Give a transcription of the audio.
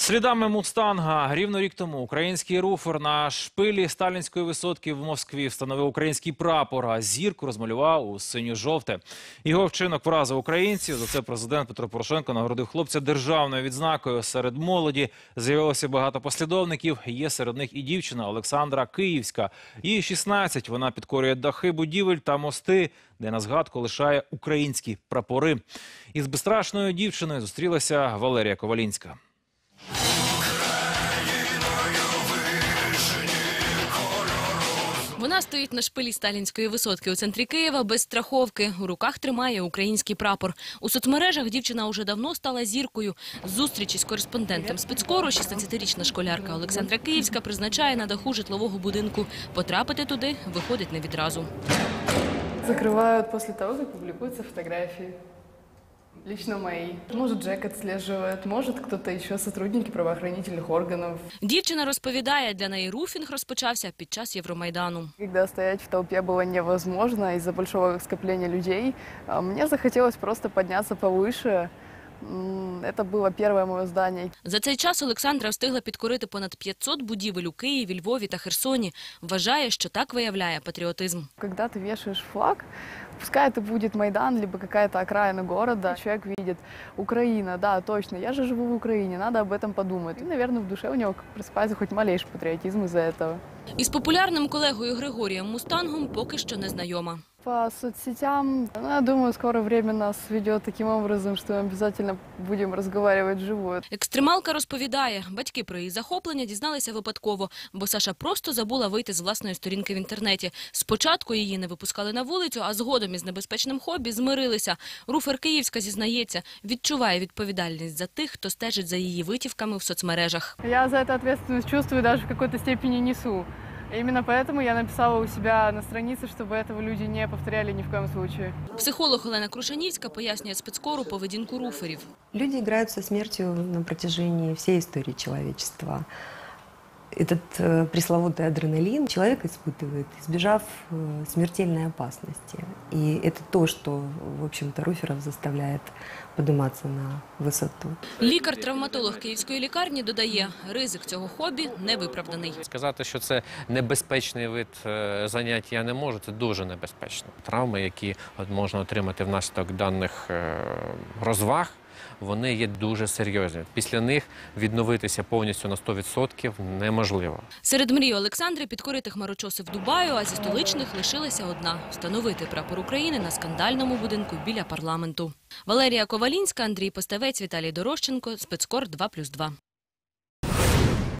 Слідами мустанга рівно рік тому український руфер на шпилі сталінської висотки в Москві встановив український прапор, а зірку розмалював у синьо-жовте. Його вчинок вразив українців. За це президент Петро Порошенко нагородив хлопця державною відзнакою. Серед молоді з'явилося багато послідовників. Є серед них і дівчина Олександра Київська. Їй 16. Вона підкорює дахи будівель та мости, де на згадку лишає українські прапори. Із безстрашною дівчиною зустрілася Валерія Ковалінська. Вона стоїть на шпилі сталінської висотки у центрі Києва без страховки. У руках тримає український прапор. У соцмережах дівчина уже давно стала зіркою. Зустрічі з кореспондентом спецкору 16-річна школярка Олександра Київська призначає на даху житлового будинку. Потрапити туди виходить не відразу. Закрывают после того, как публикуются фотографии. Лично мои. Может, Джек отслеживает, может, кто-то еще, сотрудники правоохранительных органов. Дівчина розповідає, для неї руфінг розпочався під час Євромайдану. Когда стоять в толпе было невозможно из-за большого скопления людей, а мне захотелось просто подняться повыше. М, Это было первое мое здание. За цей час Олександра встигла підкорити понад 500 будівель у Києві, Львові та Херсоні. Вважає, що так виявляє патріотизм. Когда ты вешаешь флаг, пускай это будет Майдан, либо какая-то окраина города, человек видит, Украина, да, точно, я же живу в Украине, надо об этом подумать. И, наверное, в душе у него просыпается хоть малейший патриотизм из-за этого. Із популярним колегою Григорієм Мустангом поки що не знайома. По соцсетям, ну, я думаю, скоро время нас ведет таким образом, что мы обязательно будем разговаривать вживую. Екстремалка розповідає, батьки про її захоплення дізналися випадково, бо Саша просто забула вийти з власної сторінки в інтернеті. Спочатку її не випускали на вулицю, а згодом із небезпечним хобі змирилися. Руфер Київська зізнається, відчуває відповідальність за тих, хто стежить за її витівками в соцмережах. Я за это ответственность чувствую, даже в какой-то степени несу. И Именно поэтому я написала у себя на странице, чтобы этого люди не повторяли ни в коем случае. Психолог Олена Крушанівська пояснює спецкору поведінку руферів. Люди играют со смертью на протяжении всей истории человечества. Этот э, пресловутый адреналин человек испытывает, избежав э, смертельной опасности. И это то, что, в общем-то, руферов заставляет подниматься на высоту. Лікар-травматолог Київської лікарні додає, ризик цього хобі невиправданий. Сказати, що це небезпечний вид е, занять я не можу. Це дуже небезпечно. Травми, які от можна отримати внаслідок даних е, розваг, вони є дуже серйозні. Після них відновитися повністю на 100% неможливо. Серед мрій Олександри підкорити хмарочоси в Дубаю, а зі столичних лишилася одна – встановити прапор України на скандальному будинку біля парламенту. Валерія Ковалінська, Андрій Поставець, Віталій Дорощенко, Спецкор 2+,2.